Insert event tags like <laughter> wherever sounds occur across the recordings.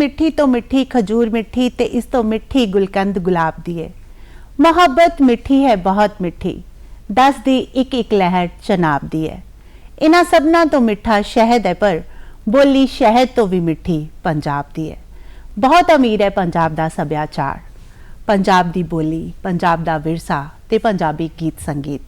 ਮਿੱਠੀ ਤੋਂ ਮਿੱਠੀ, ਖਜੂਰ ਮਿੱਠੀ ਤੇ ਇਸ ਤੋਂ ਮਿੱਠੀ ਗੁਲਕੰਦ ਗੁਲਾਬ ਦੀ ਹੈ ਮੁਹੱਬਤ ਮਿੱਠੀ ਹੈ, ਬਹੁਤ ਮਿੱਠੀ। ਦਸ ਦੀ ਇੱਕ ਇੱਕ ਲਹਿਰ ਚਨਾਬ ਦੀ ਹੈ ਇਹਨਾਂ ਸਭਨਾਂ ਤੋਂ ਮਿੱਠਾ ਸ਼ਹਿਦ ਹੈ, ਪਰ ਬੋਲੀ ਸ਼ਹਿਦ ਤੋਂ ਵੀ ਮਿੱਠੀ ਪੰਜਾਬ ਦੀ ਹੈ ਬਹੁਤ ਅਮੀਰ ਹੈ ਪੰਜਾਬ ਦਾ ਸੱਭਿਆਚਾਰ। ਪੰਜਾਬ ਦੀ ਬੋਲੀ, ਪੰਜਾਬ ਦਾ ਵਿਰਸਾ ਤੇ ਪੰਜਾਬੀ ਗੀਤ ਸੰਗੀਤ।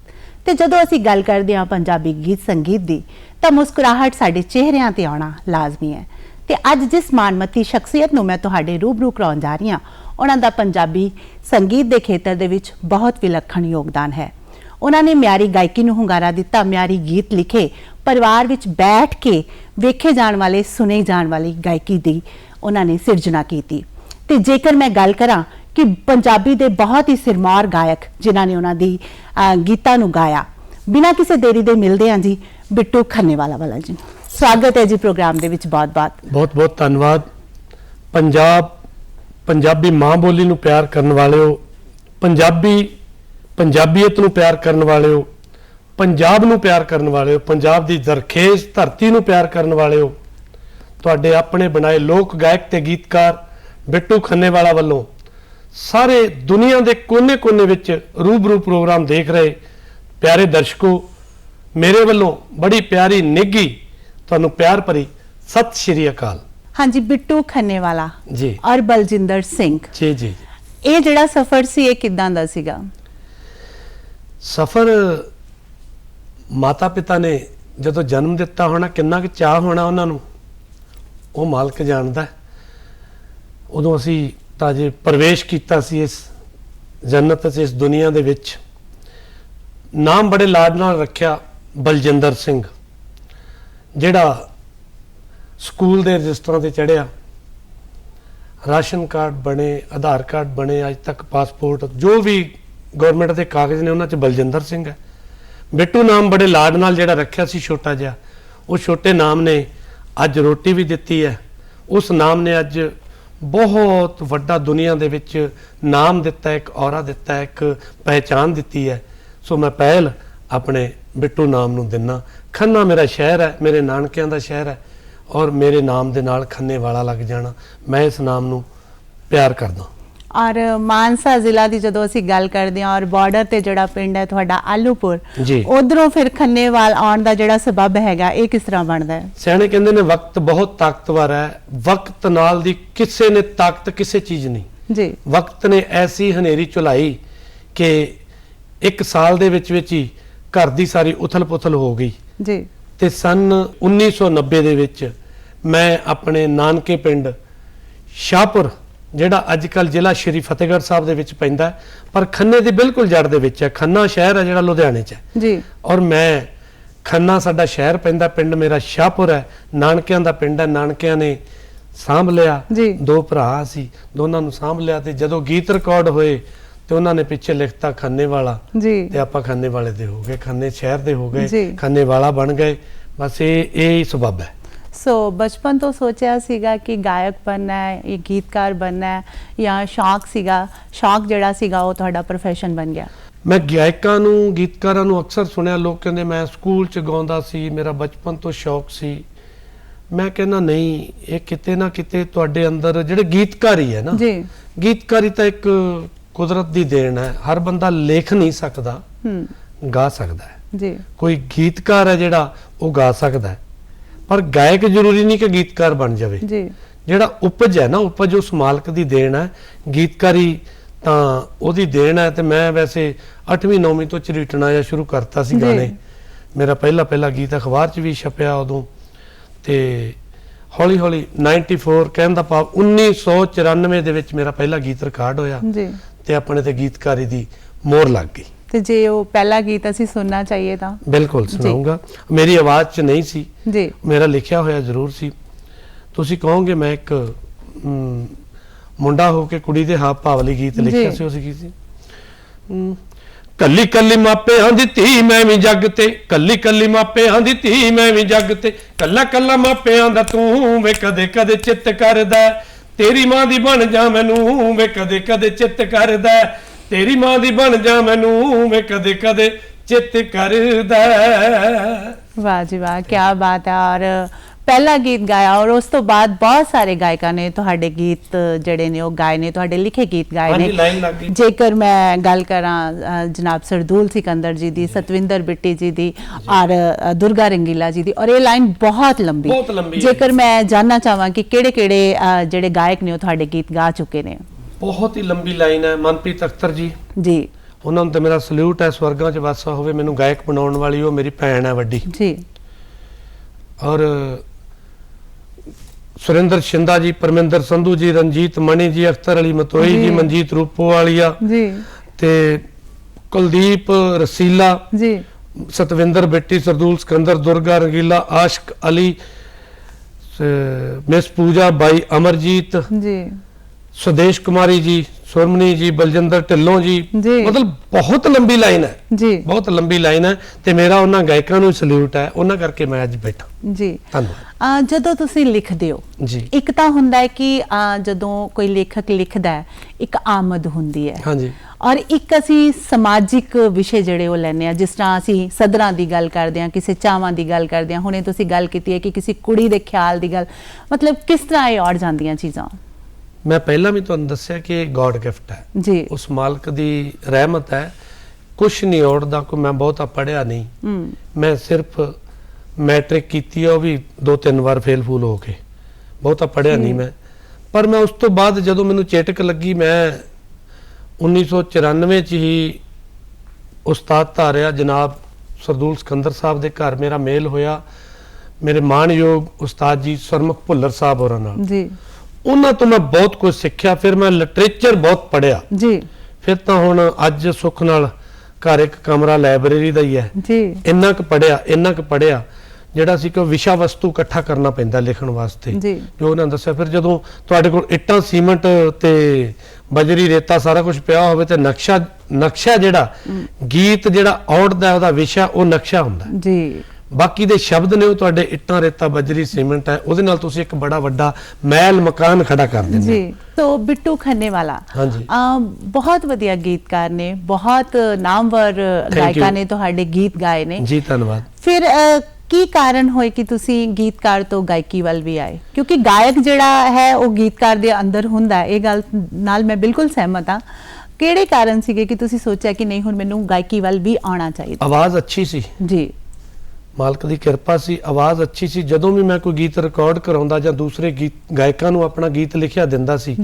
ਤੇ ਜਦੋਂ ਅਸੀਂ ਗੱਲ ਕਰਦੇ ਹਾਂ ਪੰਜਾਬੀ ਗੀਤ ਸੰਗੀਤ ਦੀ, ਤਾਂ ਮੁਸਕਰਾਹਟ ਸਾਡੇ ਚਿਹਰਿਆਂ ਤੇ ਆਉਣਾ ਲਾਜ਼ਮੀ ਹੈ। ਤੇ ਅੱਜ ਜਿਸ ਮਾਨਮਤੀ ਸ਼ਖਸੀਅਤ ਨੂੰ ਮੈਂ ਤੁਹਾਡੇ ਰੂਬਰੂ ਕਰਾਉਣ ਜਾ ਰਹੀ ਹਾਂ, ਉਹਨਾਂ ਦਾ ਪੰਜਾਬੀ ਸੰਗੀਤ ਦੇ ਖੇਤਰ ਦੇ ਵਿੱਚ ਬਹੁਤ ਵਿਲੱਖਣ ਯੋਗਦਾਨ ਹੈ। ਉਹਨਾਂ ਨੇ ਮਿਆਰੀ ਗਾਇਕੀ ਨੂੰ ਹੁੰਗਾਰਾ ਦਿੱਤਾ, ਮਿਆਰੀ ਗੀਤ ਲਿਖੇ, ਪਰਿਵਾਰ ਵਿੱਚ ਬੈਠ ਕੇ ਵੇਖੇ ਜਾਣ ਵਾਲੇ ਸੁਨੇ ਜਾਣ ਵਾਲੀ ਗਾਇਕੀ ਦੀ ਉਹਨਾਂ ਨੇ ਸਿਰਜਣਾ ਕੀਤੀ। ਤੇ ਜੇਕਰ ਮੈਂ ਗੱਲ ਕਰਾਂ ਕਿ ਪੰਜਾਬੀ ਦੇ ਬਹੁਤ ਹੀ ਸਿਰਮੌਰ ਗਾਇਕ ਜਿਨ੍ਹਾਂ ਨੇ ਉਹਨਾਂ ਦੀ ਗੀਤਾਂ ਨੂੰ ਗਾਇਆ ਬਿਨਾਂ ਕਿਸੇ ਦੇਰੀ ਦੇ ਮਿਲਦੇ ਹਾਂ ਜੀ, ਬਿੱਟੂ ਖੰਨੇਵਾਲਾ ਵਾਲਾ ਜੀ। ਸਵਾਗਤ ਹੈ ਜੀ ਪ੍ਰੋਗਰਾਮ ਦੇ ਵਿੱਚ ਬਹੁਤ-ਬਹੁਤ ਬਹੁਤ। ਬਹੁਤ ਧੰਨਵਾਦ। ਪੰਜਾਬ, ਪੰਜਾਬੀ ਮਾਂ ਬੋਲੀ ਨੂੰ ਪਿਆਰ ਕਰਨ ਵਾਲਿਓ, ਪੰਜਾਬੀ, ਪੰਜਾਬੀਅਤ ਨੂੰ ਪਿਆਰ ਕਰਨ ਵਾਲਿਓ, ਪੰਜਾਬ ਨੂੰ ਪਿਆਰ ਕਰਨ ਵਾਲਿਓ, ਪੰਜਾਬ ਦੀ ਜ਼ਰਖੇਜ਼ ਧਰਤੀ ਨੂੰ ਪਿਆਰ ਕਰਨ ਵਾਲਿਓ, ਤੁਹਾਡੇ ਆਪਣੇ ਬਣਾਏ ਲੋਕ ਗਾਇਕ ਤੇ ਗੀਤਕਾਰ ਬਿੱਟੂ ਖੰਨੇਵਾਲਾ ਵੱਲੋਂ ਸਾਰੇ ਦੁਨੀਆ ਦੇ ਕੋਨੇ-ਕੋਨੇ ਵਿੱਚ ਰੂਬਰੂ ਪ੍ਰੋਗਰਾਮ ਦੇਖ ਰਹੇ ਪਿਆਰੇ ਦਰਸ਼ਕੋ ਮੇਰੇ ਵੱਲੋਂ ਬੜੀ ਪਿਆਰੀ ਨਿੱਘੀ ਤੁਹਾਨੂੰ ਪਿਆਰ ਭਰੀ ਸਤਿ ਸ਼੍ਰੀ ਅਕਾਲ। ਹਾਂਜੀ ਬਿੱਟੂ ਖੰਨੇਵਾਲਾ ਜੀ। ਔਰ ਬਲਜਿੰਦਰ ਸਿੰਘ। ਜੀ ਜੀ। ਇਹ ਜਿਹੜਾ ਸਫ਼ਰ ਸੀ ਇਹ ਕਿਦਾਂ ਦਾ ਸੀਗਾ? ਸਫਰ ਮਾਤਾ ਪਿਤਾ ਨੇ ਜਦੋਂ ਜਨਮ ਦਿੱਤਾ ਹੋਣਾ ਕਿੰਨਾ ਕੁ ਚਾਹ ਹੋਣਾ ਉਹਨਾਂ ਨੂੰ ਉਹ ਮਾਲਕ ਜਾਣਦਾ। ਉਦੋਂ ਅਸੀਂ ਤਾਂ ਜੇ ਪ੍ਰਵੇਸ਼ ਕੀਤਾ ਸੀ ਇਸ ਜੰਨਤ ਇਸ ਦੁਨੀਆ ਦੇ ਵਿੱਚ ਨਾਮ ਬੜੇ ਲਾਡ ਨਾਲ ਰੱਖਿਆ ਬਲਜਿੰਦਰ ਸਿੰਘ, ਜਿਹੜਾ ਸਕੂਲ ਦੇ ਰਜਿਸਟਰਾਂ ਤੇ ਚੜਿਆ ਰਾਸ਼ਨ ਕਾਰਡ ਬਣੇ, ਆਧਾਰ ਕਾਰਡ ਬਣੇ, ਅੱਜ ਤੱਕ ਪਾਸਪੋਰਟ, ਜੋ ਵੀ ਗਵਰਨਮੈਂਟ ਦੇ ਕਾਗਜ਼ ਨੇ ਉਹਨਾਂ 'ਚ ਬਲਜਿੰਦਰ ਸਿੰਘ ਹੈ। ਬਿੱਟੂ ਨਾਮ ਬੜੇ ਲਾਡ ਨਾਲ ਜਿਹੜਾ ਰੱਖਿਆ ਸੀ ਛੋਟਾ ਜਿਹਾ, ਉਹ ਛੋਟੇ ਨਾਮ ਨੇ ਅੱਜ ਰੋਟੀ ਵੀ ਦਿੱਤੀ ਹੈ। ਉਸ ਨਾਮ ਨੇ ਅੱਜ ਬਹੁਤ ਵੱਡਾ ਦੁਨੀਆ ਦੇ ਵਿੱਚ ਨਾਮ ਦਿੱਤਾ, ਇੱਕ ਔਰਾ ਦਿੱਤਾ, ਇੱਕ ਪਹਿਚਾਨ ਦਿੱਤੀ ਹੈ। ਸੋ ਮੈਂ ਪਹਿਲ ਆਪਣੇ ਬਿੱਟੂ ਨਾਮ ਨੂੰ ਦਿੰਨਾ। ਖੰਨਾ ਮੇਰਾ ਸ਼ਹਿਰ ਹੈ ਮੇਰੇ ਨਾਨਕਿਆਂ ਦਾ ਸ਼ਹਿਰ ਹੈ ਔਰ ਮੇਰੇ ਨਾਮ ਦੇ ਨਾਲ ਖੰਨੇ ਵਾਲਾ ਲੱਗ ਜਾਣਾ। ਮੈਂ ਇਸ ਨਾਮ ਨੂੰ ਪਿਆਰ ਕਰਦਾ ਔਰ ਮਾਨਸਾ ਜ਼ਿਲ੍ਹਾ ਦੀ ਜਦੋਂ ਅਸੀਂ ਗੱਲ ਕਰਦੇ ਹਾਂ ਔਰ ਬਾਰਡਰ ਤੇ ਜਿਹੜਾ ਪਿੰਡ ਹੈ ਤੁਹਾਡਾ ਆਲੂਪੁਰ। ਉਧਰੋਂ ਫਿਰ ਖੰਨੇਵਾਲ ਆਉਣ ਦਾ ਜਿਹੜਾ ਸਬਬ ਹੈਗਾ ਇਹ ਕਿਸ ਤਰ੍ਹਾਂ ਬਣਦਾ ਹੈ? ਸਿਆਣੇ ਕਹਿੰਦੇ ਨੇ ਵਕਤ ਬਹੁਤ ਤਾਕਤਵਰ ਹੈ ਵਕਤ ਨਾਲ ਦੀ ਕਿਸੇ ਨੇ ਤਾਕਤ ਕਿਸੇ ਚੀਜ਼ ਨਹੀਂ। ਜੀ। ਵਕਤ ਨੇ ਐਸੀ ਹਨੇਰੀ ਚੁਲਾਈ ਕਿ ਇੱਕ ਸਾਲ ਦੇ ਵਿੱਚ ਵਿੱਚ ਹੀ ਘਰ ਦੀ ਸਾਰੀ ਉਥਲ-ਪੁਥਲ ਹੋ ਗਈ। ਜੀ। ਤੇ ਸਨ 1990 ਦੇ ਵਿੱਚ ਮੈਂ ਆਪਣੇ ਨਾਨਕੇ ਪਿੰਡ ਸ਼ਾਹਪੁਰ ਜਿਹੜਾ ਅੱਜ ਕੱਲ ਜ਼ਿਲ੍ਹਾ ਸ਼੍ਰੀ ਫਤਿਹਗੜ੍ਹ ਸਾਹਿਬ ਦੇ ਵਿੱਚ ਪੈਂਦਾ ਹੈ, ਪਰ ਖੰਨੇ ਦੀ ਬਿਲਕੁਲ ਜੜ ਦੇ ਵਿੱਚ ਹੈ। ਖੰਨਾ ਸ਼ਹਿਰ ਹੈ ਜਿਹੜਾ ਲੁਧਿਆਣੇ 'ਚ ਹੈ। ਜੀ। ਔਰ ਮੈਂ ਖੰਨਾ ਸਾਡਾ ਸ਼ਹਿਰ ਪੈਂਦਾ ਪਿੰਡ ਮੇਰਾ ਸ਼ਾਹਪੁਰ ਹੈ। ਨਾਨਕਿਆਂ ਦਾ ਪਿੰਡ ਹੈ ਨਾਨਕਿਆਂ ਨੇ ਸਾਂਭ ਲਿਆ। ਜੀ। ਦੋ ਭਰਾ ਸੀ ਦੋਨਾਂ ਨੂੰ ਸਾਂਭ ਲਿਆ ਤੇ ਜਦੋਂ ਗੀਤ ਰਿਕਾਰਡ ਹੋਏ ਤੇ ਉਹਨਾਂ ਨੇ ਪਿੱਛੇ ਲਿਖਤਾ ਖੰਨੇ ਵਾਲਾ। ਜੀ। ਤੇ ਆਪਾਂ ਖੰਨੇ ਵਾਲੇ ਦੇ ਹੋ ਗਏ ਖੰਨੇ ਸ਼ਹਿਰ ਦੇ ਹੋ। ਗਏ ਖੰਨੇ ਵਾਲਾ ਬਣ ਗਏ। ਬਸ ਇਹ ਇਹ ਹੀ ਸਬਬ ਹੈ। ਸੋ ਬਚਪਨ ਤੋਂ ਸੋਚਿਆ ਸੀਗਾ ਕਿ ਗਾਇਕ ਬਣਨਾ ਹੈ ਇਹ ਗੀਤਕਾਰ ਬਣਨਾ ਹੈ ਜਾਂ ਸ਼ੌਕ ਸੀਗਾ ਸ਼ੌਕ ਜਿਹੜਾ ਸੀਗਾ ਉਹ ਤੁਹਾਡਾ profession ਬਣ ਗਿਆ। ਮੈਂ ਗਾਇਕਾਂ ਨੂੰ ਗੀਤਕਾਰਾਂ ਨੂੰ ਅਕਸਰ ਸੁਣਿਆ ਲੋਕ ਕਹਿੰਦੇ ਮੈਂ ਸਕੂਲ 'ਚ ਗਾਉਂਦਾ ਸੀ ਮੇਰਾ ਬਚਪਨ ਤੋਂ ਸ਼ੌਕ ਸੀ। ਮੈਂ ਕਹਿੰਦਾ ਨਹੀਂ ਇਹ ਕਿਤੇ ਨਾ ਕਿਤੇ ਤੁਹਾਡੇ ਅੰਦਰ ਜਿਹੜੇ ਗੀਤਕਾਰੀ ਹੈ ਨਾ ਜੀ। ਗੀਤਕਾਰੀ ਤਾਂ ਇੱਕ ਕੁਦਰਤ ਦੀ ਦੇਣ ਹੈ। ਹਰ ਬੰਦਾ ਲਿਖ ਨਹੀਂ ਸਕਦਾ ਹੂੰ। ਗਾ ਸਕਦਾ ਹੈ। ਜੀ। ਕੋਈ ਗੀਤਕਾਰ ਹੈ ਜਿਹੜਾ ਉਹ ਗਾ ਸਕਦਾ ਹੈ। ਪਰ ਗਾਇਕ ਜ਼ਰੂਰੀ ਨਹੀਂ ਕਿ ਗੀਤਕਾਰ ਬਣ ਜਾਵੇ। ਜੀ। ਜਿਹੜਾ ਉਪਜ ਹੈ ਨਾ ਉਪਜ ਉਸ ਮਾਲਕ ਦੀ ਦੇਣ ਹੈ। ਗੀਤਕਾਰੀ ਤਾਂ ਉਹਦੀ ਦੇਣ ਹੈ ਤੇ ਮੈਂ ਵੈਸੇ 8ਵੀਂ 9ਵੀਂ ਤੋਂ ਚਰੀਟਣਾ ਜਾਂ ਸ਼ੁਰੂ ਕਰਤਾ ਸੀ। ਗਾਣੇ। ਮੇਰਾ ਪਹਿਲਾ ਪਹਿਲਾ ਗੀਤ ਅਖਬਾਰ 'ਚ ਵੀ ਛਪਿਆ ਉਦੋਂ। ਤੇ ਹੌਲੀ ਹੌਲੀ 94 ਕਹਿਣ ਦਾ ਭਾਵ 1994 ਦੇ ਵਿੱਚ ਮੇਰਾ ਪਹਿਲਾ ਗੀਤ ਰਿਕਾਰਡ ਹੋਇਆ। ਜੀ। ਤੇ ਆਪਣੇ ਤੇ ਗੀਤਕਾਰੀ ਦੀ ਮੋਹਰ ਲੱਗ ਗਈ। ਤੇ ਜੇ ਉਹ ਪਹਿਲਾ ਗੀਤ ਅਸੀਂ ਸੁਣਨਾ ਚਾਹੀਏ ਤਾਂ? ਬਿਲਕੁਲ ਸੁਣਾਉਂਗਾ। ਮੇਰੀ ਆਵਾਜ਼ 'ਚ ਨਹੀਂ ਸੀ। ਜੀ। ਮੇਰਾ ਲਿਖਿਆ ਹੋਇਆ ਜ਼ਰੂਰ ਸੀ। ਤੁਸੀਂ ਕਹੋਗੇ ਮੈਂ ਇੱਕ ਮੁੰਡਾ ਹੋ ਕੇ ਕੁੜੀ ਦੇ ਹਾਵ ਭਾਵ ਲਈ ਗੀਤ ਲਿਖਿਆ। ਸੀ ਉਸ ਗੀਤ ਸੀ ਕੱਲੀ ਕੱਲੀ ਮਾਪਿਆਂ ਦੀ ਧੀ ਮੈਂ ਵੀ ਜੱਗ ਤੇ ਕੱਲੀ ਕੱਲੀ ਮਾਪਿਆਂ ਦੀ ਧੀ ਮੈਂ ਵੀ ਜੱਗ ਤੇ ਕੱਲਾ ਕੱਲਾ ਮਾਪਿਆਂ ਦਾ ਤੂੰ ਵੇ ਕਦੇ ਕਦੇ ਚਿੱਤ ਕਰਦਾ। ਤੇਰੀ ਮਾਂ ਦੀ ਬਣ ਜਾ ਮੈਨੂੰ ਵੇ ਕਦੇ ਕਦੇ ਚਿੱਤ ਕਰਦਾ ਤੇਰੀ ਮਾਂ ਦੀ ਬਣ ਜਾ ਮੈਨੂੰ ਵੇ ਕਦੇ ਕਦੇ ਚਿੱਤ ਕਰਦਾ ਹੈ। ਵਾਹ ਜੀ ਵਾਹ ਕੀ ਬਾਤ ਹੈ ਔਰ ਪਹਿਲਾ ਗੀਤ ਗਾਇਆ ਔਰ ਉਸ ਤੋਂ ਬਾਅਦ ਬਹੁਤ ਸਾਰੇ ਗਾਇਕਾਂ ਨੇ ਤੁਹਾਡੇ ਗੀਤ ਜਿਹੜੇ ਨੇ ਉਹ ਗਾਏ ਨੇ ਤੁਹਾਡੇ ਲਿਖੇ ਗੀਤ ਗਾਏ ਨੇ। ਜੇਕਰ ਮੈਂ ਗੱਲ ਕਰਾਂ ਜਨਾਬ ਸਰਦੂਲ ਸਿਕੰਦਰ ਜੀ ਦੀ ਸਤਵਿੰਦਰ ਬਿੱਟੀ ਜੀ ਦੀ ਔਰ ਦੁਰਗਾ ਰੰਗੀਲਾ ਜੀ ਦੀ ਔਰ ਇਹ ਲਾਈਨ ਬਹੁਤ ਲੰਬੀ। ਜੇਕਰ ਮੈਂ ਜਾਨਣਾ ਚਾਹਾਂ ਕਿ ਕਿਹੜੇ ਕਿਹੜੇ ਜਿਹੜੇ ਗਾਇਕ ਨੇ ਉਹ ਤੁਹਾਡੇ ਗੀਤ ਗਾ ਚੁੱਕੇ ਨੇ। ਬਹੁਤ ਹੀ ਲੰਬੀ ਲਾਈਨ ਹੈ ਮਨਪ੍ਰੀਤ ਅਖਤਰ ਜੀ। ਜੀ। ਉਹਨਾਂ ਨੂੰ ਤੇ ਮੇਰਾ ਸਲੂਟ ਹੈ ਸਵਰਗਾਂ 'ਚ ਵਾਸਾ ਹੋਵੇ ਮੈਨੂੰ ਗਾਇਕ ਬਣਾਉਣ ਵਾਲੀ ਉਹ ਮੇਰੀ ਭੈਣ ਹੈ ਵੱਡੀ। ਜੀ। ਔਰ ਸੁਰਿੰਦਰ ਸ਼ਿੰਦਾ ਜੀ ਪਰਮਿੰਦਰ ਸੰਧੂ ਜੀ ਰਣਜੀਤ ਮਣੀ ਜੀ ਅਖਤਰ ਅਲੀ ਮਤੋਈ ਜੀ। ਮਨਜੀਤ ਰੂਪੋਵਾਲੀਆ ਜੀ। ਤੇ ਕੁਲਦੀਪ ਰਸੀਲਾ ਜੀ। ਸਤਵਿੰਦਰ ਬਿੱਟੀ ਸਰਦੂਲ ਸਿਕੰਦਰ ਦੁਰਗਾ ਰੰਗੀਲਾ ਆਸ਼ਕ ਅਲੀ ਮਿਸ ਪੂਜਾ ਬਾਈ ਅਮਰਜੀਤ ਜੀ। ਸੁਦੇਸ਼ ਕੁਮਾਰੀ ਜੀ ਸੁਰਮਨੀ ਜੀ ਬਲਜਿੰਦਰ ਢਿੱਲੋਂ ਜੀ। ਮਤਲਬ ਬਹੁਤ ਲੰਬੀ ਲਾਈਨ ਹੈ। ਜੀ। ਬਹੁਤ ਲੰਬੀ ਲਾਈਨ ਹੈ ਤੇ ਮੇਰਾ ਉਹਨਾਂ ਗਾਇਕਾਂ ਨੂੰ ਸਲੂਟ ਹੈ ਉਹਨਾਂ ਕਰਕੇ ਮੈਂ ਅੱਜ ਬੈਠਾ। ਜੀ। ਧੰਨਵਾਦ। ਜਦੋਂ ਤੁਸੀਂ ਲਿਖਦੇ ਹੋ ਜੀ। ਇੱਕ ਤਾਂ ਹੁੰਦਾ ਹੈ ਕਿ ਜਦੋਂ ਕੋਈ ਲੇਖਕ ਲਿਖਦਾ ਹੈ ਇੱਕ ਆਮਦ ਹੁੰਦੀ ਹੈ। ਹਾਂਜੀ। ਔਰ ਇੱਕ ਅਸੀਂ ਸਮਾਜਿਕ ਵਿਸ਼ੇ ਜਿਹੜੇ ਉਹ ਲੈਂਦੇ ਆ ਜਿਸ ਤਰ੍ਹਾਂ ਅਸੀਂ ਸਦਰਾਂ ਦੀ ਗੱਲ ਕਰਦੇ ਆ ਕਿਸੇ ਚਾਵਾਂ ਦੀ ਗੱਲ ਕਰਦੇ ਆ ਹੁਣੇ ਤੁਸੀਂ ਗੱਲ ਕੀਤੀ ਹੈ ਕਿ ਕਿਸੇ ਕੁੜੀ ਦੇ ਖਿਆਲ ਦੀ ਗੱਲ ਮਤਲਬ ਕਿਸ ਤਰ੍ਹਾਂ ਇਹ ਔੜ ਜਾਂਦੀਆਂ ਚੀਜ਼ਾਂ? ਮੈਂ ਪਹਿਲਾਂ ਵੀ ਤੁਹਾਨੂੰ ਦੱਸਿਆ ਕਿ ਇਹ ਗੋਡ ਗਿਫਟ ਹੈ। ਜੀ। ਉਸ ਮਾਲਕ ਦੀ ਰਹਿਮਤ ਹੈ। ਕੁਛ ਨਹੀਂ ਔੜਦਾ ਕੋਈ ਮੈਂ ਬਹੁਤਾ ਪੜਿਆ ਨਹੀਂ। ਮੈਂ ਸਿਰਫ ਮੈਟ੍ਰਿਕ ਕੀਤੀ ਉਹ ਵੀ ਦੋ ਤਿੰਨ ਵਾਰ ਫੇਲ ਫੂਲ ਹੋ ਕੇ। ਬਹੁਤਾ ਪੜਿਆ ਨਹੀਂ ਮੈਂ। ਪਰ ਮੈਂ ਉਸ ਤੋਂ ਬਾਅਦ ਜਦੋਂ ਮੈਨੂੰ ਚੇਟਕ ਲੱਗੀ ਮੈਂ 1994 ਚ ਹੀ ਉਸਤਾਦ ਧਾਰਿਆ ਜਨਾਬ ਸਰਦੂਲ ਸਿਕੰਦਰ ਸਾਹਿਬ ਦੇ ਘਰ ਮੇਰਾ ਮੇਲ ਹੋਇਆ। ਮੇਰੇ ਮਾਣਯੋਗ ਉਸਤਾਦ ਜੀ ਸਰਮੁਖ ਭੁੱਲਰ ਸਾਹਿਬ ਹੋਰਾਂ ਨਾਲ। ਜੀ। ਉਹਨਾਂ ਤੋਂ ਮੈਂ ਬਹੁਤ ਕੁਝ ਸਿੱਖਿਆ ਫਿਰ ਮੈਂ ਲਿਟਰੇਚਰ ਬਹੁਤ ਪੜਿਆ ਜੀ। ਫਿਰ ਤਾਂ ਹੁਣ ਅੱਜ ਸੁੱਖ ਨਾਲ ਘਰ ਇੱਕ ਕਮਰਾ ਲਾਇਬ੍ਰੇਰੀ ਦਾ ਹੀ ਹੈ। ਜੀ। ਇੰਨਾ ਕੁ ਪੜਿਆ ਇੰਨਾ ਕੁ ਪੜਿਆ ਜਿਹੜਾ ਸੀ ਕਿ ਵਿਸ਼ਾ ਵਸਤੂ ਇਕੱਠਾ ਕਰਨਾ ਪੈਂਦਾ ਲਿਖਣ ਵਾਸਤੇ। ਜੀ। ਉਹਨਾਂ ਦੱਸਿਆ ਫਿਰ ਜਦੋਂ ਤੁਹਾਡੇ ਕੋਲ ਇੱਟਾਂ ਸੀਮੈਂਟ ਤੇ ਬਜਰੀ ਰੇਤਾ ਸਾਰਾ ਕੁਝ ਪਿਆ ਹੋਵੇ ਤੇ ਨਕਸ਼ਾ ਨਕਸ਼ਾ ਜਿਹੜਾ ਗੀਤ ਜਿਹੜਾ ਔੜਦਾ ਉਹਦਾ ਵਿਸ਼ਾ ਉਹ ਨਕਸ਼ਾ ਹੁੰਦਾ ਜੀ। ਬਾਕੀ ਦੇ ਸ਼ਬਦ ਨੇ ਉਹ ਤੁਹਾਡੇ ਇੱਟਾਂ ਰੇਤਾ ਬਜਰੀ ਸੀਮੈਂਟ ਹੈ ਉਹਦੇ ਨਾਲ ਤੁਸੀਂ ਇੱਕ ਬੜਾ ਵੱਡਾ ਮਹਿਲ ਮਕਾਨ ਖੜਾ ਕਰ ਦਿੰਦੇ ਜੀ ਸੋ ਬਿੱਟੂ ਖੰਨੇ ਵਾਲਾ ਬਹੁਤ ਵਧੀਆ ਗੀਤਕਾਰ ਨੇ ਬਹੁਤ ਨਾਮਵਰ ਗਾਇਕਾਂ. ਨੇ ਤੁਹਾਡੇ ਗੀਤ ਗਾਏ ਨੇ। ਜੀ ਧੰਨਵਾਦ। ਫਿਰ ਕੀ ਕਾਰਨ ਹੋਏ ਕਿ ਤੁਸੀਂ ਗੀਤਕਾਰ ਤੋਂ ਗਾਇਕੀ ਵੱਲ ਵੀ ਆਏ? ਕਿਉਂਕਿ ਗਾਇਕ ਜਿਹੜਾ ਹੈ ਉਹ ਗੀਤਕਾਰ ਦੇ ਅੰਦਰ ਹੁੰਦਾ ਇਹ ਗੱਲ ਨਾਲ ਮੈਂ ਬਿਲਕੁਲ ਸਹਿਮਤ ਹਾਂ। ਕਿਹੜੇ ਕਾਰਨ ਸੀਗੇ ਕਿ ਤੁਸੀਂ ਸੋਚਿਆ ਕਿ ਨਹੀਂ ਹੁਣ ਮੈਨੂੰ ਗਾਇਕੀ ਵੱਲ ਵੀ ਆਉਣਾ ਚਾਹੀਦਾ? ਆਵਾਜ਼ ਅੱਛੀ ਸੀ। ਜੀ। ਮਾਲਕ ਦੀ ਕਿਰਪਾ ਸੀ ਆਵਾਜ਼ ਅੱਛੀ ਸੀ। ਜਦੋਂ ਵੀ ਮੈਂ ਕੋਈ ਗੀਤ ਰਿਕਾਰਡ ਕਰਾਉਂਦਾ ਜਾਂ ਦੂਸਰੇ ਗੀਤ ਗਾਇਕਾਂ ਨੂੰ ਆਪਣਾ ਗੀਤ ਲਿਖਿਆ ਦਿੰਦਾ ਸੀ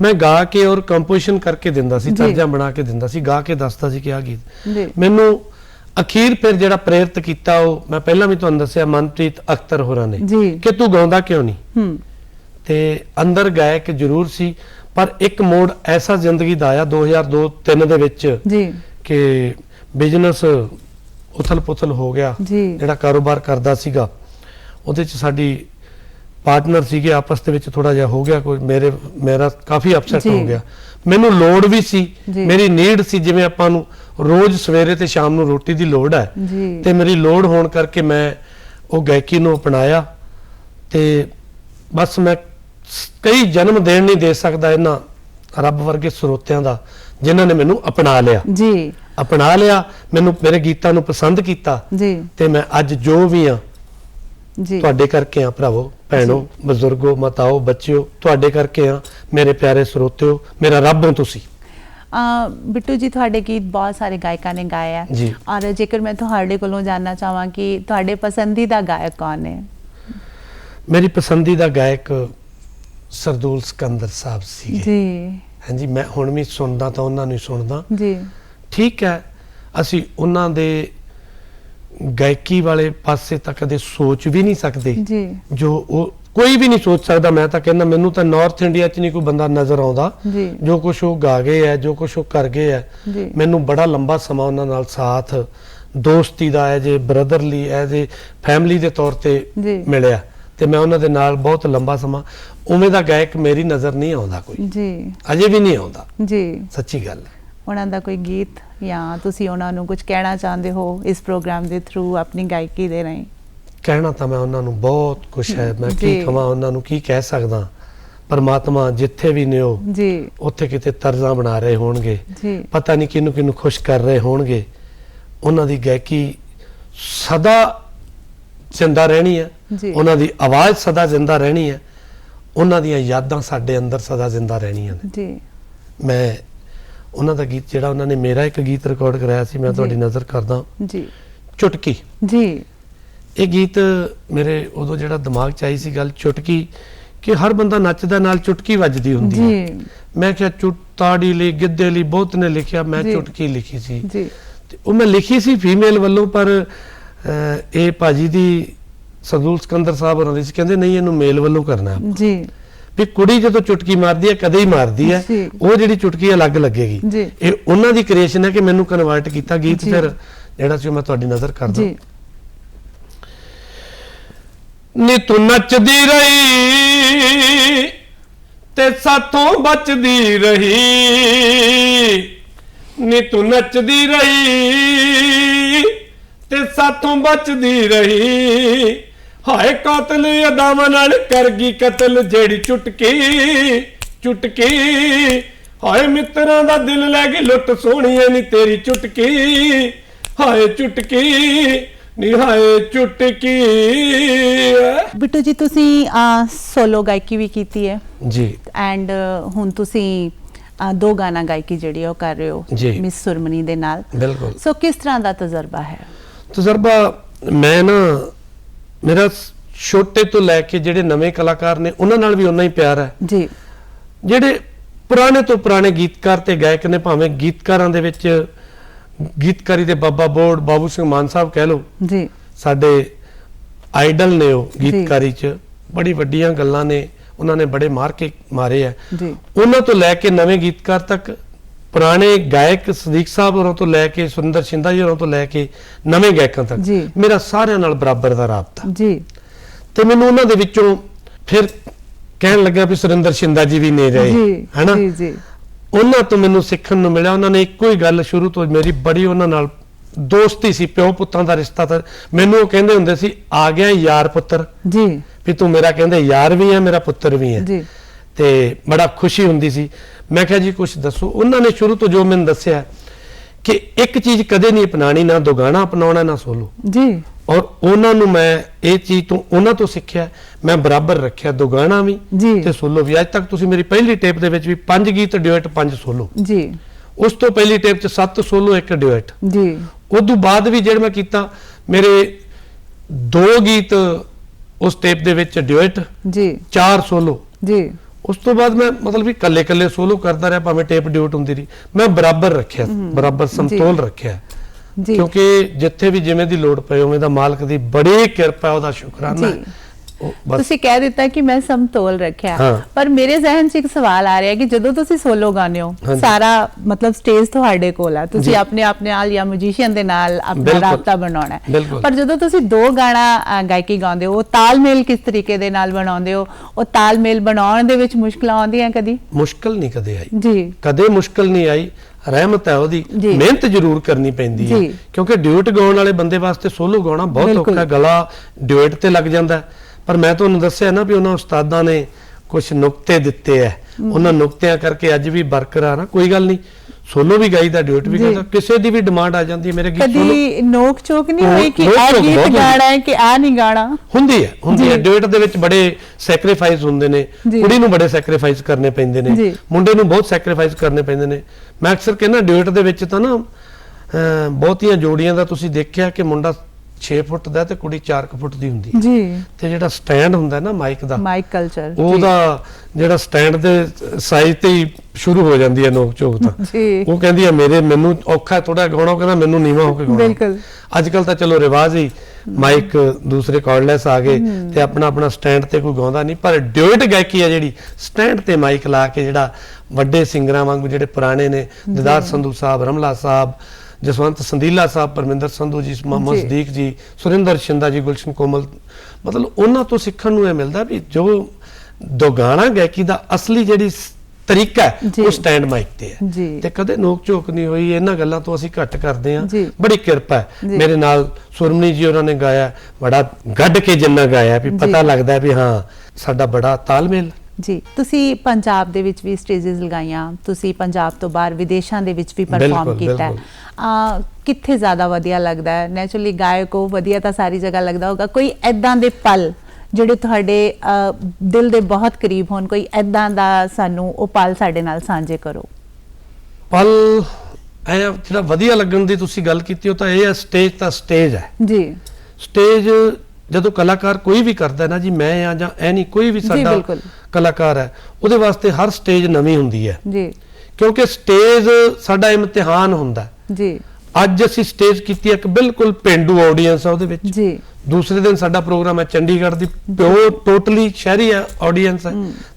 ਮੈਂ ਗਾ ਕੇ ਔਰ ਕੰਪੋਜੀਸ਼ਨ ਕਰਕੇ ਦਿੰਦਾ ਸੀ ਜੀ। ਤਰਜਾ ਬਣਾ ਕੇ ਦਿੰਦਾ ਸੀ ਗਾ ਕੇ ਦੱਸਦਾ ਸੀ ਕਿ ਆ ਗੀਤ। ਮੈਨੂੰ ਅਖੀਰ ਫਿਰ ਜਿਹੜਾ ਪ੍ਰੇਰਿਤ ਕੀਤਾ ਉਹ ਮੈਂ ਪਹਿਲਾਂ ਵੀ ਤੁਹਾਨੂੰ ਦੱਸਿਆ ਮਨਪ੍ਰੀਤ ਅਖਤਰ ਹੋਰਾਂ ਨੇ ਕਿ ਤੂੰ ਗਾਉਂਦਾ ਕਿਉਂ ਨਹੀਂ? ਹੂੰ। ਤੇ ਅੰਦਰ ਗਾਇਕ ਜ਼ਰੂਰ ਸੀ ਪਰ ਇੱਕ ਮੋੜ ਐਸਾ ਜ਼ਿੰਦਗੀ ਦਾ ਆਇਆ 2002-3 ਦੇ ਵਿੱਚ ਜੀ। ਕਿ ਬਿਜ਼ਨਸ ਉਥਲ-ਪੁਥਲ ਹੋ ਗਿਆ ਜਿਹੜਾ ਕਾਰੋਬਾਰ ਕਰਦਾ ਸੀਗਾ ਉਹਦੇ ਚ ਸਾਡੀ ਪਾਰਟਨਰ ਸੀਗੇ ਆਪਸ ਦੇ ਵਿੱਚ ਥੋੜਾ ਜਿਹਾ ਹੋ ਗਿਆ ਕੋਈ ਮੇਰੇ ਮੇਰਾ ਕਾਫੀ ਅਪਸੈਟ। ਹੋ ਗਿਆ। ਮੈਨੂੰ ਲੋੜ ਵੀ ਸੀ। ਮੇਰੀ ਨੀਡ ਸੀ ਜਿਵੇਂ ਆਪਾਂ ਨੂੰ ਰੋਜ਼ ਸਵੇਰੇ ਤੇ ਸ਼ਾਮ ਨੂੰ ਰੋਟੀ ਦੀ ਲੋੜ ਹੈ। ਤੇ ਮੇਰੀ ਲੋੜ ਹੋਣ ਕਰਕੇ ਮੈਂ ਉਹ ਗਾਇਕੀ ਨੂੰ ਅਪਣਾਇਆ ਤੇ ਬਸ ਮੈਂ ਕਈ ਜਨਮ ਦੇਣ ਨਹੀਂ ਦੇ ਸਕਦਾ ਇਹਨਾਂ ਰੱਬ ਵਰਗੇ ਸਰੋਤਿਆਂ ਦਾ। ਜਿਨ੍ਹਾਂ ਨੇ ਮੈਨੂੰ ਅਪਣਾ ਲਿਆ। ਜੀ। ਅਪਣਾ ਲਿਆ ਮੈਨੂੰ ਮੇਰੇ ਗੀਤਾਂ ਨੂੰ ਪਸੰਦ ਕੀਤਾ ਜੀ। ਤੇ ਮੈਂ ਅੱਜ ਜੋ ਵੀ ਆ ਜੀ। ਤੁਹਾਡੇ ਕਰਕੇ ਆ ਭਰਾਵੋ ਭੈਣੋ ਬਜ਼ੁਰਗੋ ਮਾਤਾਓ ਬੱਚਿਓ ਤੁਹਾਡੇ ਕਰਕੇ ਆ ਮੇਰੇ ਪਿਆਰੇ ਸਰੋਤਿਓ ਮੇਰਾ ਰੱਬ ਹੋ ਤੁਸੀਂ। ਅ, ਬਿੱਟੂ ਜੀ ਤੁਹਾਡੇ ਗੀਤ ਬਹੁਤ ਸਾਰੇ ਗਾਇਕਾਂ ਨੇ ਗਾਏ ਆ। ਔਰ ਜੇਕਰ ਮੈਂ ਤੁਹਾਡੇ ਕੋਲੋਂ ਜਾਨਣਾ ਚਾਹਾਂ ਕਿ ਤੁਹਾਡੇ ਪਸੰਦੀਦਾ ਗਾਇਕ ਕੌਣ ਹੈ ਮੇਰੀ ਪਸੰਦੀਦਾ ਗਾਇਕ ਸਰਦੂਲ ਸਿਕੰਦਰ ਸਾਹਿਬ ਸੀਗੇ। ਜੀ। ਹਾਂਜੀ ਮੈਂ ਹੁਣ ਵੀ ਸੁਣਦਾ ਤਾਂ ਉਹਨਾਂ ਨੂੰ ਹੀ ਸੁਣਦਾ। ਜੀ। ਠੀਕ ਹੈ ਅਸੀਂ ਉਹਨਾਂ ਦੇ ਗਾਇਕੀ ਵਾਲੇ ਪਾਸੇ ਤਾਂ ਕਦੇ ਸੋਚ ਵੀ ਨਹੀਂ ਸਕਦੇ। ਜੀ। ਜੋ ਉਹ ਕੋਈ ਵੀ ਨਹੀਂ ਸੋਚ ਸਕਦਾ ਮੈਂ ਤਾਂ ਕਹਿੰਦਾ ਮੈਨੂੰ ਤਾਂ ਨਾਰਥ ਇੰਡੀਆ 'ਚ ਨਹੀਂ ਕੋਈ ਬੰਦਾ ਨਜ਼ਰ ਆਉਂਦਾ। ਜੀ। ਜੋ ਕੁਝ ਉਹ ਗਾ ਗਏ ਹੈ ਜੋ ਕੁਝ ਉਹ ਕਰ ਗਏ ਜੀ। ਮੈਨੂੰ ਬੜਾ ਲੰਬਾ ਸਮਾਂ ਉਹਨਾਂ ਨਾਲ ਸਾਥ ਦੋਸਤੀ ਦਾ as a brotherly as a family ਦੇ ਤੌਰ ਤੇ ਜੀ। ਮਿਲਿਆ। ਤੇ ਮੈਂ ਉਹਨਾਂ ਦੇ ਨਾਲ ਬਹੁਤ ਲੰਬਾ ਸਮਾਂ ਉਵੇਂ ਦਾ ਗਾਇਕ ਮੇਰੀ ਨਜ਼ਰ ਨਹੀਂ ਆਉਂਦਾ ਕੋਈ। ਜੀ। ਅਜੇ ਵੀ ਨਹੀਂ ਆਉਂਦਾ। ਜੀ। ਸੱਚੀ ਗੱਲ ਹੈ। ਉਹਨਾਂ ਦਾ ਕੋਈ ਗੀਤ ਜਾਂ ਤੁਸੀਂ ਉਹਨਾਂ ਨੂੰ ਕੁਝ ਕਹਿਣਾ ਚਾਹੁੰਦੇ ਹੋ ਇਸ ਪ੍ਰੋਗਰਾਮ ਦੇ ਥਰੂ ਆਪਣੀ ਗਾਇਕੀ ਦੇ ਰਾਹੀਂ? ਕਹਿਣਾ ਤਾਂ ਮੈਂ ਉਹਨਾਂ ਨੂੰ ਬਹੁਤ ਕੁਝ ਹੈ। ਮੈਂ ਕੀ ਜੀ। ਕਹਾਂ ਉਹਨਾਂ ਨੂੰ ਕੀ ਕਹਿ ਸਕਦਾ? ਪਰਮਾਤਮਾ ਜਿੱਥੇ ਵੀ ਨੇ ਉਹ ਜੀ। ਉੱਥੇ ਕਿਤੇ ਤਰਜ਼ਾਂ ਬਣਾ ਰਹੇ ਹੋਣਗੇ। ਜੀ। ਪਤਾ ਨਹੀਂ ਕਿਹਨੂੰ ਕਿਹਨੂੰ ਖੁਸ਼ ਕਰ ਰਹੇ ਹੋਣਗੇ। ਉਹਨਾਂ ਦੀ ਗਾਇਕੀ ਸਦਾ ਜ਼ਿੰਦਾ ਰਹਿਣੀ ਹੈ। ਉਹਨਾਂ ਦੀ ਆਵਾਜ਼ ਸਦਾ ਜ਼ਿੰਦਾ ਰਹਿਣੀ ਹੈ ਉਹਨਾਂ ਦੀਆਂ ਯਾਦਾਂ ਸਾਡੇ ਅੰਦਰ ਸਦਾ ਜ਼ਿੰਦਾ ਰਹਿਣੀਆਂ ਨੇ। ਜੀ। ਮੈਂ ਉਹਨਾਂ ਦਾ ਗੀਤ ਜਿਹੜਾ ਉਹਨਾਂ ਨੇ ਮੇਰਾ ਇੱਕ ਗੀਤ ਰਿਕਾਰਡ ਕਰਾਇਆ ਸੀ ਮੈਂ। ਤੁਹਾਡੀ ਨਜ਼ਰ ਕਰਦਾ। ਜੀ। ਚੁਟਕੀ। ਜੀ। ਇਹ ਗੀਤ ਮੇਰੇ ਉਦੋਂ ਜਿਹੜਾ ਦਿਮਾਗ 'ਚ ਆਈ ਸੀ ਗੱਲ ਚੁਟਕੀ ਕਿ ਹਰ ਬੰਦਾ ਨੱਚਦਾ ਨਾਲ ਚੁਟਕੀ ਵੱਜਦੀ ਹੁੰਦੀ ਹੈ ਜੀ। ਮੈਂ ਕਿਹਾ ਚੁਟਾੜੀ ਲਈ ਗਿੱਧੇ ਲਈ ਬਹੁਤ ਨੇ ਲਿਖਿਆ। ਮੈਂ। ਚੁਟਕੀ ਲਿਖੀ ਸੀ। ਜੀ। ਤੇ ਉਹ ਮੈਂ ਲਿਖੀ ਸੀ ਫੀਮੇਲ ਵੱਲੋਂ ਪਰ ਇਹ ਭਾਜੀ ਦੀ ਸਰਦੂਲ ਸਿਕੰਦਰ ਸਾਹਿਬ ਹੋਰਾਂ ਦੀ ਸੀ ਕਹਿੰਦੇ ਨਹੀਂ ਇਹਨੂੰ ਮੇਲ ਵੱਲੋਂ ਕਰਨਾ। ਜੀ ਵੀ ਕੁੜੀ ਜਦੋਂ ਚੁਟਕੀ ਮਾਰਦੀ ਹੈ ਕਦੇ ਹੀ ਮਾਰਦੀ ਹੈ। ਉਹ ਜਿਹੜੀ ਚੁਟਕੀ ਅਲੱਗ ਲੱਗੇਗੀ। ਇਹ ਉਹਨਾਂ ਦੀ ਕ੍ਰੀਏਸ਼ਨ ਹੈ ਕਿ ਮੈਨੂੰ ਕਨਵਰਟ ਕੀਤਾ ਗੀਤ। ਫਿਰ ਜਿਹੜਾ ਸੀ ਮੈਂ ਤੁਹਾਡੀ ਨਜ਼ਰ ਕਰਦਾ ਜੀ ਨੀ ਤੂੰ ਨੱਚਦੀ ਰਹੀ ਤੇ ਸਾਥੋਂ ਬਚਦੀ ਰਹੀ ਨੀ ਤੂੰ ਨੱਚਦੀ ਰਹੀ ਤੇ ਸਾਥੋਂ ਬਚਦੀ ਰਹੀ। ਹਾਏ ਕਾਤਲ ਅਦਾਵਾਂ ਨਾਲ ਕਰ ਗਈ ਕਤਲ ਜਿਹੜੀ ਚੁਟਕੀ ਚੁਟਕੀ। ਹਾਏ ਮਿੱਤਰਾਂ ਦਾ ਦਿਲ ਲੈ ਗਈ ਲੁੱਟ ਸੋਹਣੀਏ ਨੀ ਤੇਰੀ ਚੁਟਕੀ। ਹਾਏ ਚੁਟਕੀ ਨੀ ਹਾਏ ਚੁਟਕੀ। ਬਿੱਟੂ ਜੀ ਤੁਸੀਂ ਸੋਲੋ ਗਾਇਕੀ ਵੀ ਕੀਤੀ ਹੈ। ਜੀ। ਐਂਡ ਹੁਣ ਤੁਸੀਂ ਦੋ ਗਾਣਾ ਗਾਇਕੀ ਜਿਹੜੀ ਉਹ ਕਰ ਰਹੇ ਹੋ। ਮਿਸ ਸੁਰਮਨੀ ਦੇ ਨਾਲ। ਬਿਲਕੁਲ। ਸੋ ਕਿਸ ਤਰ੍ਹਾਂ ਦਾ ਤਜਰਬਾ ਹੈ? ਤਜਰਬਾ ਮੈਂ ਨਾ ਮੇਰਾ ਛੋਟੇ ਤੋਂ ਲੈ ਕੇ ਜਿਹੜੇ ਨਵੇਂ ਕਲਾਕਾਰ ਨੇ ਉਹਨਾਂ ਨਾਲ ਵੀ ਉਨਾ ਹੀ ਪਿਆਰ ਹੈ। ਜੀ। ਜਿਹੜੇ ਪੁਰਾਣੇ ਤੋਂ ਪੁਰਾਣੇ ਗੀਤਕਾਰ ਤੇ ਗਾਇਕ ਨੇ ਭਾਵੇਂ ਗੀਤਕਾਰਾਂ ਦੇ ਵਿੱਚ ਗੀਤਕਾਰੀ ਦੇ ਬਾਬਾ ਬੋੜ ਬਾਬੂ ਸਿੰਘ ਮਾਨ ਸਾਹਿਬ ਕਹਿ ਲਓ ਜੀ। ਸਾਡੇ ਆਈਡਲ ਨੇ ਉਹ। ਗੀਤਕਾਰੀ 'ਚ ਬੜੀ ਵੱਡੀਆਂ ਗੱਲਾਂ ਨੇ ਉਹਨਾਂ ਨੇ ਬੜੇ ਮਾਰ ਕੇ ਮਾਰੇ ਆ ਜੀ। ਉਹਨਾਂ ਤੋਂ ਲੈ ਕੇ ਨਵੇਂ ਗੀਤਕਾਰ ਤੱਕ ਪੁਰਾਣੇ ਗਾਇਕ ਸਦੀਕ ਸਾਹਿਬ ਹੋਰਾਂ ਤੋਂ ਲੈ ਕੇ ਸੁਰਿੰਦਰ ਸ਼ਿੰਦਾ ਜੀ ਹੋਰਾਂ ਤੋਂ ਲੈ ਕੇ ਨਵੇਂ ਗਾਇਕਾਂ ਤੱਕ। ਮੇਰਾ ਸਾਰਿਆਂ ਨਾਲ ਬਰਾਬਰ ਦਾ ਰਾਬਤਾ। ਜੀ। ਤੇ ਮੈਨੂੰ ਉਹਨਾਂ ਦੇ ਵਿੱਚੋਂ ਫਿਰ ਕਹਿਣ ਲੱਗਾ ਵੀ ਸੁਰਿੰਦਰ ਸ਼ਿੰਦਾ ਜੀ ਵੀ ਨੇ ਰਹੇ ਹੈਨਾ? ਜੀ ਜੀ। ਉਹਨਾਂ ਤੋਂ ਮੈਨੂੰ ਸਿੱਖਣ ਨੂੰ ਮਿਲਿਆ ਉਹਨਾਂ ਨੇ ਇੱਕੋ ਹੀ ਗੱਲ ਸ਼ੁਰੂ ਤੋਂ ਮੇਰੀ ਬੜੀ ਉਹਨਾਂ ਨਾਲ ਦੋਸਤੀ ਸੀ ਪਿਓ ਪੁੱਤਾਂ ਦਾ ਰਿਸ਼ਤਾ ਤਾਂ ਮੈਨੂੰ ਉਹ ਕਹਿੰਦੇ ਹੁੰਦੇ ਸੀ ਆ ਗਿਆ ਯਾਰ ਪੁੱਤਰ। ਜੀ। ਵੀ ਤੂੰ ਮੇਰਾ ਕਹਿੰਦੇ ਯਾਰ ਵੀ ਹੈ ਮੇਰਾ ਪੁੱਤਰ ਵੀ ਹੈ ਜੀ। ਤੇ ਬੜਾ ਖੁਸ਼ੀ ਹੁੰਦੀ ਸੀ। ਮੈਂ ਕਿਹਾ ਜੀ ਕੁਝ ਦੱਸੋ। ਉਹਨਾਂ ਨੇ ਸ਼ੁਰੂ ਤੋਂ ਜੋ ਮੈਨੂੰ ਦੱਸਿਆ ਕਿ ਇੱਕ ਚੀਜ਼ ਕਦੇ ਨਹੀਂ ਅਪਣਾਣੀ ਨਾ ਦੁਗਾਣਾ ਅਪਣਾਉਣਾ ਨਾ ਸੋਲੋ। ਜੀ। ਔਰ ਉਹਨਾਂ ਨੂੰ ਮੈਂ ਇਹ ਚੀਜ਼ ਤੋਂ ਉਹਨਾਂ ਤੋਂ ਸਿੱਖਿਆ। ਮੈਂ ਬਰਾਬਰ ਰੱਖਿਆ ਦੁਗਾਣਾ ਵੀ। ਤੇ ਸੋਲੋ ਵੀ। ਅੱਜ ਤੱਕ ਤੁਸੀਂ ਮੇਰੀ ਪਹਿਲੀ ਟੇਪ ਦੇ ਵਿੱਚ ਵੀ ਪੰਜ ਗੀਤ ਡਿਊਟ ਪੰਜ ਸੋਲੋ। ਜੀ। ਉਸ ਤੋਂ ਪਹਿਲੀ ਟੇਪ 'ਚ ਸੱਤ ਸੋਲੋ ਇੱਕ ਡਿਊਟ ਜੀ। ਉਦੋਂ ਬਾਅਦ ਵੀ ਜਿਹੜਾ ਮੈਂ ਕੀਤਾ ਮੇਰੇ ਦੋ ਗੀਤ ਉਸ ਟੇਪ ਦੇ ਵਿੱਚ ਡਿਊਟ ਜੀ। ਚਾਰ ਸੋਲੋ। ਜੀ। ਉਸ ਤੋਂ ਬਾਅਦ ਮੈਂ ਮਤਲਬ ਵੀ ਕੱਲੇ ਕੱਲੇ ਸੋਲੋ ਕਰਦਾ ਰਿਹਾ ਭਾਵੇਂ ਟੇਪ ਡਿਊਟ ਹੁੰਦੀ ਰਹੀ। ਮੈਂ ਬਰਾਬਰ ਰੱਖਿਆ ਬਰਾਬਰ ਸਮਤੋਲ ਰੱਖਿਆ। ਜੀ। ਕਿਉਂਕਿ ਜਿੱਥੇ ਵੀ ਜਿਵੇਂ ਦੀ ਲੋੜ ਪਏ ਉਵੇਂ ਦਾ ਮਾਲਕ ਦੀ ਬੜੀ ਕਿਰਪਾ ਉਹਦਾ ਸ਼ੁਕਰਾਨਾ। ਹੈ। ਤੁਸੀਂ ਕਹਿ ਦਿੱਤਾ ਕਿ ਮੈਂ ਸਮਤੋਲ ਰੱਖਿਆ। ਪਰ ਮੇਰੇ ਜ਼ਿਹਨ 'ਚ ਇੱਕ ਸਵਾਲ ਆ ਰਿਹਾ ਕਿ ਜਦੋਂ ਤੁਸੀਂ ਸੋਲੋ ਗਾਉਂਦੇ ਹੋ। ਸਾਰਾ ਮਤਲਬ ਸਟੇਜ ਤੁਹਾਡੇ ਕੋਲ ਆ ਤੁਸੀਂ। ਆਪਣੇ ਆਪਣੇ ਨਾਲ ਜਾਂ ਮਿਊਜ਼ੀਸ਼ੀਅਨ ਦੇ ਨਾਲ ਆਪਣਾ। ਰਾਬਤਾ ਬਣਾਉਣਾ। ਪਰ ਜਦੋਂ ਤੁਸੀਂ ਦੋ ਗਾਣਾ ਗਾਇਕੀ ਗਾਉਂਦੇ ਹੋ ਉਹ ਤਾਲਮੇਲ ਕਿਸ ਤਰੀਕੇ ਦੇ ਨਾਲ ਬਣਾਉਂਦੇ ਹੋ ਉਹ ਤਾਲਮੇਲ ਬਣਾਉਣ ਦੇ ਵਿੱਚ ਮੁਸ਼ਕਲਾਂ ਆਉਂਦੀਆਂ ਕਦੀ ਮੁਸ਼ਕਲ ਨਹੀਂ ਕਦੇ ਆਈ ਜੀ ਕਦੇ ਮੁਸ਼ਕਲ ਨਹੀਂ ਆਈ ਰਹਿਮਤ ਹੈ ਉਹਦੀ। ਮਿਹਨਤ ਜ਼ਰੂਰ ਕਰਨੀ ਪੈਂਦੀ ਹੈ। ਕਿਉਂਕਿ ਡਿਊਟ ਗਾਉਣ ਵਾਲੇ ਬੰਦੇ ਵਾਸਤੇ ਸੋਲੋ ਗਾਉਣਾ ਬਹੁਤ। ਔਖਾ ਗਲਾ ਡਿਊਟ ਤੇ ਲੱਗ ਜਾਂਦਾ ਹੈ। ਪਰ ਮੈਂ ਤੁਹਾਨੂੰ ਦੱਸਿਆ ਨਾ ਵੀ ਉਹਨਾਂ ਉਸਤਾਦਾਂ ਨੇ ਕੁਝ ਨੁਕਤੇ ਦਿੱਤੇ ਐ ਉਹਨਾਂ ਨੁਕਤਿਆਂ ਕਰਕੇ ਅੱਜ ਵੀ ਬਰਕਰਾਰ ਆ ਕੋਈ ਗੱਲ ਨਹੀਂ ਸੋਲੋ ਵੀ ਗਾਈਦਾ ਡਿਊਟ ਵੀ। ਗਾਈਦਾ ਕਿਸੇ ਦੀ ਵੀ ਡਿਮਾਂਡ ਆ ਜਾਂਦੀ ਹੈ ਮੇਰੇ ਗੀਤ ਸੋਲੋ ਕਦੀ ਨੋਕ ਚੋਕ ਨਹੀਂ ਹੋਈ ਕਿ ਆ ਗੀਤ। ਗਾਣਾ ਹੈ ਕਿ ਆ ਨਹੀਂ ਗਾਣਾ ਹੁੰਦੀ ਹੈ ਹੁੰਦੀ ਹੈ। ਡਿਊਟ ਦੇ ਵਿੱਚ ਬੜੇ ਸੈਕਰੀਫਾਈਸ ਹੁੰਦੇ ਨੇ। ਕੁੜੀ ਨੂੰ ਬੜੇ ਸੈਕਰੀਫਾਈਸ ਕਰਨੇ ਪੈਂਦੇ ਨੇ। ਮੁੰਡੇ ਨੂੰ ਬਹੁਤ ਸੈਕਰੀਫਾਈਸ ਕਰਨੇ ਪੈਂਦੇ ਨੇ ਮੈਂ ਅਕਸਰ ਕਹਿੰਦਾ ਡਿਊਟ ਦੇ ਵਿੱਚ ਤਾਂ ਨਾ ਬਹੁਤੀਆਂ ਜੋੜੀਆਂ ਦਾ ਤੁਸੀਂ ਦੇਖਿਆ ਕਿ ਮੁੰਡਾ 6 ਫੁੱਟ ਦਾ ਤੇ ਕੁੜੀ 4 ਫੁੱਟ ਦੀ ਹੁੰਦੀ ਹੈ। ਜੀ। ਤੇ ਜਿਹੜਾ ਸਟੈਂਡ ਹੁੰਦਾ ਨਾ ਮਾਈਕ ਦਾ ਮਾਈਕ ਕਲਚਰ ਉਹਦਾ ਜਿਹੜਾ ਸਟੈਂਡ ਦੇ ਸਾਈਜ਼ ਤੇ ਹੀ ਸ਼ੁਰੂ ਹੋ ਜਾਂਦੀ ਹੈ ਨੋਕ ਝੋਕ ਤਾਂ। ਉਹ ਕਹਿੰਦੀ ਆ ਮੇਰੇ ਮੈਨੂੰ ਔਖਾ ਥੋੜਾ ਗਾਉਣਾ ਕਹਿੰਦਾ ਮੈਨੂੰ ਨੀਵਾ ਹੋ ਕੇ ਗਾਉਣਾ। ਬਿਲਕੁਲ। ਅੱਜ ਕੱਲ ਤਾਂ ਚਲੋ ਰਿਵਾਜ ਹੀ ਮਾਈਕ ਦੂਸਰੇ ਕਾਰਡਲੈਸ ਆ ਗਏ ਤੇ ਆਪਣਾ ਆਪਣਾ ਸਟੈਂਡ ਤੇ ਕੋਈ ਗਾਉਂਦਾ ਨਹੀਂ ਪਰ ਡਿਊਟ ਗਾਇਕੀ ਆ ਜਿਹੜੀ ਸਟੈਂਡ ਤੇ ਮਾਈਕ ਲਾ ਕੇ ਜਿਹੜਾ ਵੱਡੇ ਸਿੰਗਰਾਂ ਵਾਂਗੂ ਜਿਹੜੇ ਪੁਰਾਣੇ ਨੇ ਦਿਦਾਰ ਸੰਧੂ ਸਾਹਿਬ ਰਮਲਾ ਸਾਹਿਬ ਜਸਵੰਤ ਸੰਧੀਲਾ ਸਾਹਿਬ ਪਰਮਿੰਦਰ ਸੰਧੂ ਜੀ ਮੁਹੰਮਦ। ਸਦੀਕ ਜੀ ਸੁਰਿੰਦਰ ਸ਼ਿੰਦਾ ਜੀ ਗੁਲਸ਼ਨ ਕੋਮਲ ਮਤਲਬ ਉਹਨਾਂ ਤੋਂ ਸਿੱਖਣ ਨੂੰ ਇਹ ਮਿਲਦਾ ਵੀ ਜੋ ਦੋਗਾਣਾ ਗਾਇਕੀ ਦਾ ਅਸਲੀ ਜਿਹੜੀ ਤਰੀਕਾ। ਉਹ ਸਟੈਂਡ ਮਾਈਕ ਤੇ ਹੈ ਤੇ ਕਦੇ ਨੋਕ ਝੋਕ ਨਹੀਂ ਹੋਈ ਇਹਨਾਂ ਗੱਲਾਂ ਤੋਂ ਅਸੀਂ ਘੱਟ ਕਰਦੇ ਜੀ। ਬੜੀ ਕਿਰਪਾ ਹੈ। ਮੇਰੇ ਨਾਲ ਸੁਰਮਨੀ ਜੀ ਉਹਨਾਂ ਨੇ ਗਾਇਆ ਬੜਾ ਗੱਡ ਕੇ ਜਿੰਨਾ ਗਾਇਆ ਵੀ। ਪਤਾ ਲੱਗਦਾ ਵੀ ਹਾਂ ਸਾਡਾ ਬੜਾ ਤਾਲਮੇਲ ਜੀ ਤੁਸੀਂ ਪੰਜਾਬ ਦੇ ਵਿੱਚ ਵੀ ਸਟੇजेस ਲਗਾਈਆਂ ਤੁਸੀਂ ਪੰਜਾਬ ਤੋਂ ਬਾਹਰ ਵਿਦੇਸ਼ਾਂ ਦੇ ਵਿੱਚ ਵੀ ਪਰਫਾਰਮ ਬਿਲਕੁਲ, ਕੀਤਾ ਹੈ। ਬਿਲਕੁਲ। ਆ ਕਿੱਥੇ ਜ਼ਿਆਦਾ ਵਧੀਆ ਲੱਗਦਾ ਹੈ? ਨੈਚੁਰਲੀ ਗਾਇਕ ਹੋ ਵਧੀਆ ਤਾਂ ਸਾਰੀ ਜਗ੍ਹਾ ਲੱਗਦਾ ਹੋਗਾ ਕੋਈ ਐਦਾਂ ਦੇ ਪਲ ਜਿਹੜੇ ਤੁਹਾਡੇ ਅ, ਦਿਲ ਦੇ ਬਹੁਤ ਕਰੀਬ ਹੋਣ ਕੋਈ ਐਦਾਂ ਦਾ ਸਾਨੂੰ ਉਹ ਪਲ ਸਾਡੇ ਨਾਲ ਸਾਂਝੇ ਕਰੋ। ਪਲ ਐ ਜਿਹੜਾ ਵਧੀਆ ਲੱਗਣ ਦੀ ਤੁਸੀਂ ਗੱਲ ਕੀਤੀ ਉਹ ਤਾਂ ਇਹ ਹੈ ਸਟੇਜ ਤਾਂ ਸਟੇਜ ਹੈ। ਜੀ। ਸਟੇਜ ਜਦੋਂ ਕਲਾਕਾਰ ਕੋਈ ਵੀ ਕਰਦਾ ਨਾ ਜੀ ਮੈਂ ਆ ਜਾਂ ਐ ਨਹੀਂ ਕੋਈ ਵੀ ਸਾਡਾ ਕਲਾਕਾਰ ਹੈ ਉਹਦੇ ਵਾਸਤੇ ਹਰ ਸਟੇਜ ਨਵੀਂ ਹੁੰਦੀ ਹੈ। ਜੀ। ਕਿਉਂਕਿ ਸਟੇਜ ਸਾਡਾ ਇਮਤਿਹਾਨ ਹੁੰਦਾ ਜੀ। ਅੱਜ ਅਸੀਂ ਸਟੇਜ ਕੀਤੀ ਇੱਕ ਬਿਲਕੁਲ ਪਿੰਡੂ ਆਡੀਅנס ਆ ਉਹਦੇ ਵਿੱਚ। ਜੀ। ਦੂਸਰੇ ਦਿਨ ਸਾਡਾ ਪ੍ਰੋਗਰਾਮ ਹੈ ਚੰਡੀਗੜ੍ਹ ਦੀ ਪਿਓ ਟੋਟਲੀ ਸ਼ਹਿਰੀ ਆਡੀਅנס ਹੈ।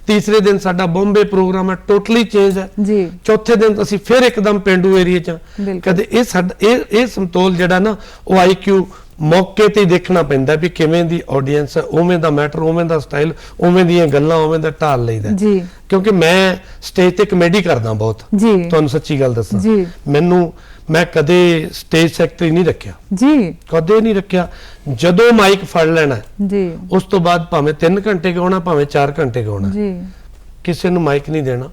ਤੀਸਰੇ ਦਿਨ ਸਾਡਾ ਬੰਬੇ ਪ੍ਰੋਗਰਾਮ ਹੈ ਟੋਟਲੀ ਚੇਂਜ ਹੈ। ਜੀ। ਚੌਥੇ ਦਿਨ ਅਸੀਂ ਫਿਰ ਇੱਕਦਮ ਪਿੰਡੂ ਏਰੀਆ ਚ ਕਦੇ ਇਹ ਸਾਡਾ ਇਹ ਇਹ ਸੰਤੋਲ ਜਿਹੜਾ ਨਾ ਉਹ ਆਈਕਿਊ ਮੌਕੇ ਤੇ ਦੇਖਣਾ ਪੈਂਦਾ ਵੀ ਕਿਵੇਂ ਦੀ ਆਡੀਅנס ਹੈ ਉਵੇਂ ਦਾ ਮੈਟਰ ਉਵੇਂ ਦਾ ਸਟਾਈਲ ਉਵੇਂ ਦੀਆਂ ਗੱਲਾਂ ਉਵੇਂ ਦਾ ਢਾਲ ਲਈਦਾ ਜੀ। ਕਿਉਂਕਿ ਮੈਂ ਸਟੇਜ ਤੇ ਕਮੇਡੀ ਕਰਦਾ ਬਹੁਤ। ਜੀ। ਤੁਹਾਨੂੰ ਸੱਚੀ ਗੱਲ ਦੱਸਾਂ। ਮੈਨੂੰ ਮੈਂ ਕਦੇ ਸਟੇਜ ਸੈਕਟਰੀ ਨਹੀਂ ਰੱਖਿਆ। ਜੀ। ਕਦੇ ਨਹੀਂ ਰੱਖਿਆ। ਜਦੋਂ ਮਾਈਕ ਫੜ ਲੈਣਾ ਜੀ। ਉਸ ਤੋਂ ਬਾਅਦ ਭਾਵੇਂ 3 ਘੰਟੇ ਗਾਉਣਾ ਭਾਵੇਂ 4 ਘੰਟੇ ਗਾਉਣਾ। ਜੀ। ਕਿਸੇ ਨੂੰ ਮਾਈਕ ਨਹੀਂ ਦੇਣਾ।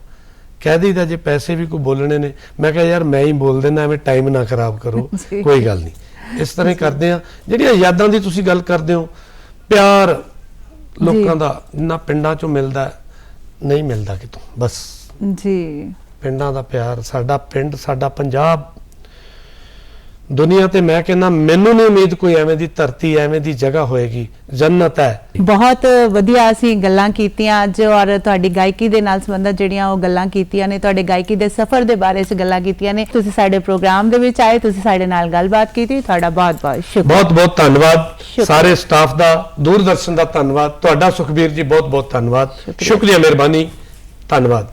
ਕਹਿ ਦਈਦਾ ਜੇ ਪੈਸੇ ਵੀ ਕੋਈ ਬੋਲਣੇ ਨੇ। ਮੈਂ ਕਿਹਾ ਯਾਰ ਮੈਂ ਹੀ ਬੋਲ ਦੇਣਾ ਐਵੇਂ ਟਾਈਮ ਨਾ ਖਰਾਬ ਕਰੋ। <laughs> ਕੋਈ ਗੱਲ ਨਹੀਂ। ਇਸ ਤਰ੍ਹਾਂ ਹੀ ਕਰਦੇ ਆ। ਜਿਹੜੀਆਂ ਯਾਦਾਂ ਦੀ ਤੁਸੀਂ ਗੱਲ ਕਰਦੇ ਹੋ ਪਿਆਰ ਲੋਕਾਂ ਦਾ ਜਿੰਨਾ ਪਿੰਡਾਂ ਚੋਂ ਮਿਲਦਾ ਨਹੀਂ ਮਿਲਦਾ ਕਿਤੋਂ। ਬਸ। ਜੀ। ਪਿੰਡਾਂ ਦਾ ਪਿਆਰ ਸਾਡਾ ਪਿੰਡ ਸਾਡਾ ਪੰਜਾਬ ਦੁਨੀਆ ਤੇ ਮੈਂ ਕਹਿੰਦਾ ਮੈਨੂੰ ਨਹੀਂ ਉਮੀਦ ਕੋਈ ਐਵੇਂ ਦੀ ਧਰਤੀ ਐਵੇਂ ਦੀ ਜਗ੍ਹਾ ਹੋਏਗੀ। ਜੰਨਤ ਹੈ। ਬਹੁਤ ਵਧੀਆ ਅਸੀਂ ਗੱਲਾਂ ਕੀਤੀਆਂ ਅੱਜ ਔਰ ਤੁਹਾਡੀ ਗਾਇਕੀ ਦੇ ਨਾਲ ਸੰਬੰਧਿਤ ਜਿਹੜੀਆਂ ਉਹ ਗੱਲਾਂ ਕੀਤੀਆਂ ਨੇ ਤੁਹਾਡੇ ਗਾਇਕੀ ਦੇ ਸਫ਼ਰ ਦੇ ਬਾਰੇ 'ਚ ਗੱਲਾਂ ਕੀਤੀਆਂ ਨੇ। ਤੁਸੀਂ ਸਾਡੇ ਪ੍ਰੋਗਰਾਮ ਦੇ ਵਿੱਚ ਆਏ ਤੁਸੀਂ ਸਾਡੇ ਨਾਲ ਗੱਲਬਾਤ ਕੀਤੀ ਤੁਹਾਡਾ ਬਹੁਤ ਬਹੁਤ ਸ਼ੁਕਰੀਆ। ਬਹੁਤ ਬਹੁਤ ਧੰਨਵਾਦ। ਸਾਰੇ ਸਟਾਫ ਦਾ ਦੂਰਦਰਸ਼ਨ ਦਾ ਧੰਨਵਾਦ। ਤੁਹਾਡਾ ਸੁਖਬੀਰ ਜੀ ਬਹੁਤ ਬਹੁਤ ਧੰਨਵਾਦ। ਸ਼ੁਕਰੀਆ ਮਿਹਰਬਾਨੀ। ਧੰਨਵਾਦ।